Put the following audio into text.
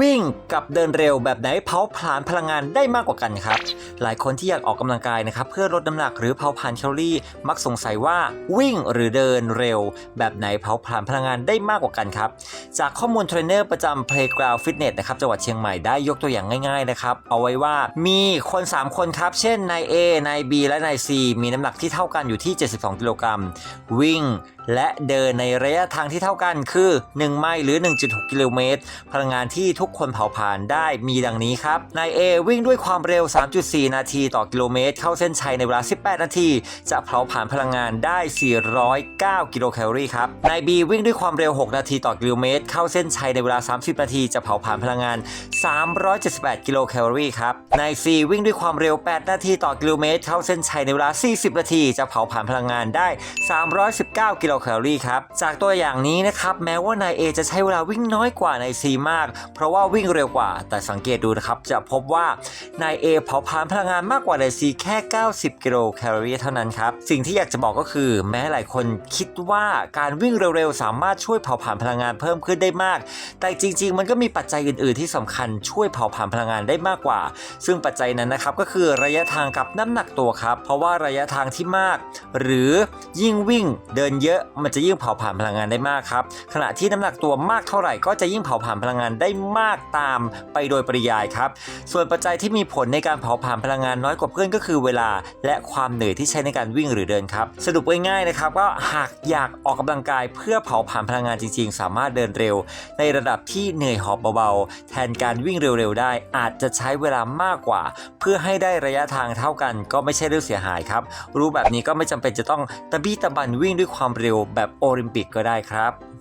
วิ่งกับเดินเร็วแบบไหนเผาผลาญพลังงานได้มากกว่ากันครับ หลายคนที่อยากออกกำลังกายนะครับเพื่อลดน้ำหนักหรือเผาผลาญแคลอรี่ มักสงสัยว่าวิ่งหรือเดินเร็ว แบบไหนเผาผลาญพลังงานได้มากกว่ากันครับ จากข้อมูลเทรนเนอร์ประจำ Playground Fitness นะครับจังหวัดเชียงใหม่ได้ยกตัวอย่างง่ายๆนะครับเอาไว้ว่ามีคน 3 คนครับ เช่นนาย A นาย B และนาย C มีน้ำหนักที่เท่ากันอยู่ที่ 72 กิโลกรัมวิ่งและเดินในระยะทางที่เท่ากันคือ 1 ไมล์หรือ 1.6 กิโลเมตรพลังงานที่ทุกคนเผาผลาญได้มีดังนี้ครับ นาย A วิ่งด้วยความเร็ว 3.4 นาทีต่อกิโลเมตร เข้าเส้นชัยในเวลา 18 นาที จะเผาผลาญพลังงานได้ 409 กิโลแคลอรี่ครับ นาย B วิ่งด้วยความเร็ว 6 นาทีต่อกิโลเมตร เข้าเส้นชัยในเวลา 30 นาที จะเผาผลาญพลังงาน 378 กิโลแคลอรี่ครับ นาย C วิ่งด้วยความเร็ว 8 นาทีต่อกิโลเมตร เข้าเส้นชัยในเวลา 40 นาที จะเผาผลาญพลังงานได้ 319 กิโลแคลอรี่ครับ จากตัวอย่างนี้นะครับ แม้ว่านาย A จะใช้เวลาวิ่งน้อยกว่านาย C มาก เพราะว่าว่าวิ่งเร็วกว่า แต่สังเกตดูนะครับ จะพบว่านาย A เผาผลาญพลังงานมากกว่านาย C แค่ 90 กิโลแคลอรี่เท่านั้นครับ สิ่งที่อยากจะบอกก็คือ แม้หลายคนคิดว่าการวิ่งเร็วๆ สามารถช่วยเผาผลาญพลังงานเพิ่มขึ้นได้มาก แต่จริง ๆ มันก็มีปัจจัยอื่น ๆ ที่สำคัญช่วยเผาผลาญพลังงานได้มากกว่า ซึ่งปัจจัยนั้นนะครับก็คือระยะทางกับน้ำหนักตัวครับ เพราะว่าระยะทางที่มาก หรือยิ่งวิ่งเดินเยอะมันจะยิ่งเผาผลาญพลังงานได้มากครับขณะที่น้ำหนักตัวมากเท่าไหร่ก็จะยิ่งเผาผลาญพลังงานได้มากตามไปโดยปริยายครับ ส่วนปัจจัยที่มีผลในการเผาผลาญพลังงานน้อยกว่าเพื่อนก็คือเวลาและความเหนื่อยที่ใช้ในการวิ่งหรือเดินครับ สรุปง่ายๆนะครับว่าหากอยากออกกำลังกายเพื่อเผาผลาญพลังงานจริง ๆ สามารถเดินเร็ว ในระดับที่เหนื่อยหอบเบาๆ แทนการวิ่งเร็วๆ ได้ อาจจะใช้เวลามากกว่า เพื่อให้ได้ระยะทางเท่ากัน ก็ไม่ใช่เรื่องเสียหายครับ รู้แบบนี้ก็ไม่จำเป็นจะต้องตะบี้ตะบันวิ่งด้วยความเร็วแบบโอลิมปิกก็ได้ครับ